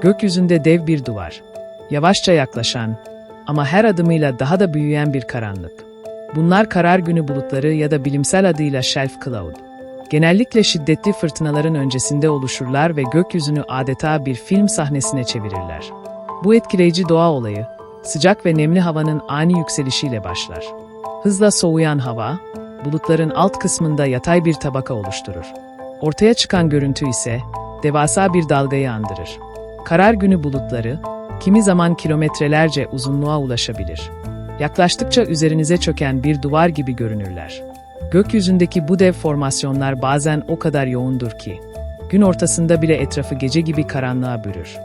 Gökyüzünde dev bir duvar. Yavaşça yaklaşan ama her adımıyla daha da büyüyen bir karanlık. Bunlar karar günü bulutları ya da bilimsel adıyla shelf cloud. Genellikle şiddetli fırtınaların öncesinde oluşurlar ve gökyüzünü adeta bir film sahnesine çevirirler. Bu etkileyici doğa olayı, sıcak ve nemli havanın ani yükselişiyle başlar. Hızla soğuyan hava, bulutların alt kısmında yatay bir tabaka oluşturur. Ortaya çıkan görüntü ise devasa bir dalgayı andırır. Karar günü bulutları, kimi zaman kilometrelerce uzunluğa ulaşabilir. Yaklaştıkça üzerinize çöken bir duvar gibi görünürler. Gökyüzündeki bu dev formasyonlar bazen o kadar yoğundur ki, gün ortasında bile etrafı gece gibi karanlığa bürür.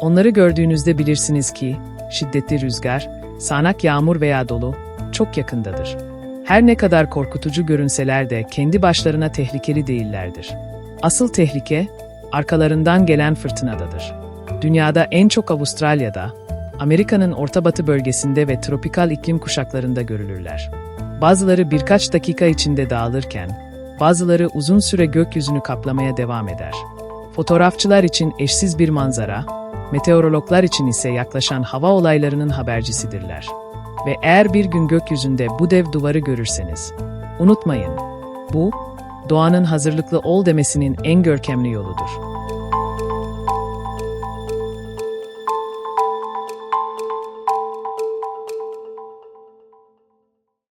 Onları gördüğünüzde bilirsiniz ki, şiddetli rüzgar, sağanak yağmur veya dolu çok yakındadır. Her ne kadar korkutucu görünseler de kendi başlarına tehlikeli değillerdir. Asıl tehlike, arkalarından gelen fırtınadadır. Dünyada en çok Avustralya'da, Amerika'nın orta batı bölgesinde ve tropikal iklim kuşaklarında görülürler. Bazıları birkaç dakika içinde dağılırken, bazıları uzun süre gökyüzünü kaplamaya devam eder. Fotoğrafçılar için eşsiz bir manzara, meteorologlar için ise yaklaşan hava olaylarının habercisidirler. Ve eğer bir gün gökyüzünde bu dev duvarı görürseniz, unutmayın, bu, doğanın hazırlıklı ol demesinin en görkemli yoludur.